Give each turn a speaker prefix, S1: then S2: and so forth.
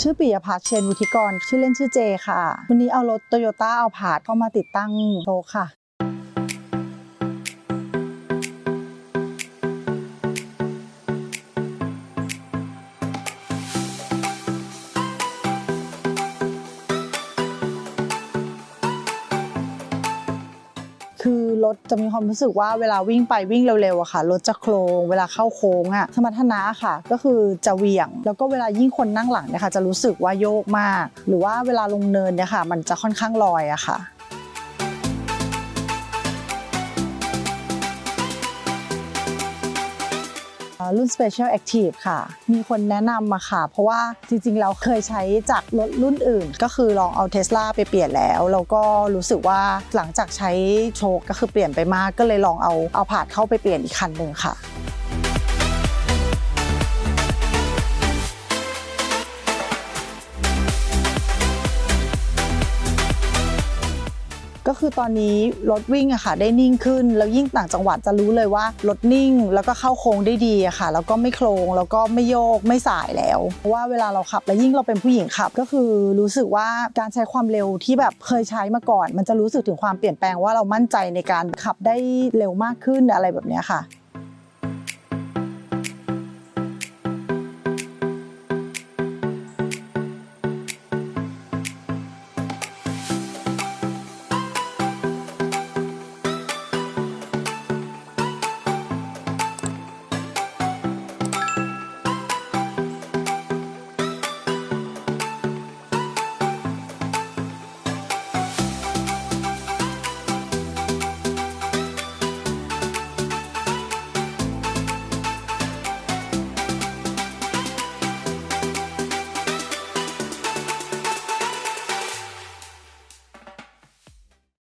S1: ชื่อปิยพัฒน์เชนวุฒิกร ชื่อเล่นชื่อเจค่ะ วันนี้เอารถโตโยต้าเอาผาดเข้ามาติดตั้งโชว์ค่ะ คือรถจะมีความรู้สึกว่าเวลาวิ่งไปวิ่งเร็วๆอะค่ะรถจะโครงเวลาเข้าโค้งอะสมรรถนะค่ะ ก็คือจะเหวี่ยง แล้วก็เวลายิ่งคนนั่งหลังเนี่ยค่ะจะรู้สึกว่าโยกมาก หรือว่าเวลาลงเนินเนี่ยค่ะ มันจะค่อนข้างลอยอะค่ะ รุ่น Special Active ค่ะ มีคนแนะนำมาค่ะ เพราะว่าจริงๆ เราเคยใช้จากรถรุ่นอื่น ก็คือลองเอาเท sla ไปเปลี่ยนแล้ว แล้วก็รู้สึกว่าหลังจากใช้โชคก็คือเปลี่ยนไปมาก ก็เลยลองเอาเอาผาดเข้าไปเปลี่ยนอีกคันหนึ่งค่ะ ก็คือตอนนี้รถวิ่งอะค่ะได้นิ่งขึ้น แล้วยิ่งต่างจังหวัดจะรู้เลยว่ารถนิ่ง แล้วก็เข้าโค้งได้ดีอะค่ะ แล้วก็ไม่โครงแล้วก็ไม่โยกไม่สายแล้วเพราะว่าเวลาเราขับ แล้วยิ่งเราเป็นผู้หญิงขับ ก็คือรู้สึกว่าการใช้ความเร็วที่แบบเคยใช้มาก่อน มันจะรู้สึกถึงความเปลี่ยนแปลงว่าเรามั่นใจในการขับได้เร็วมากขึ้นอะไรแบบนี้ค่ะ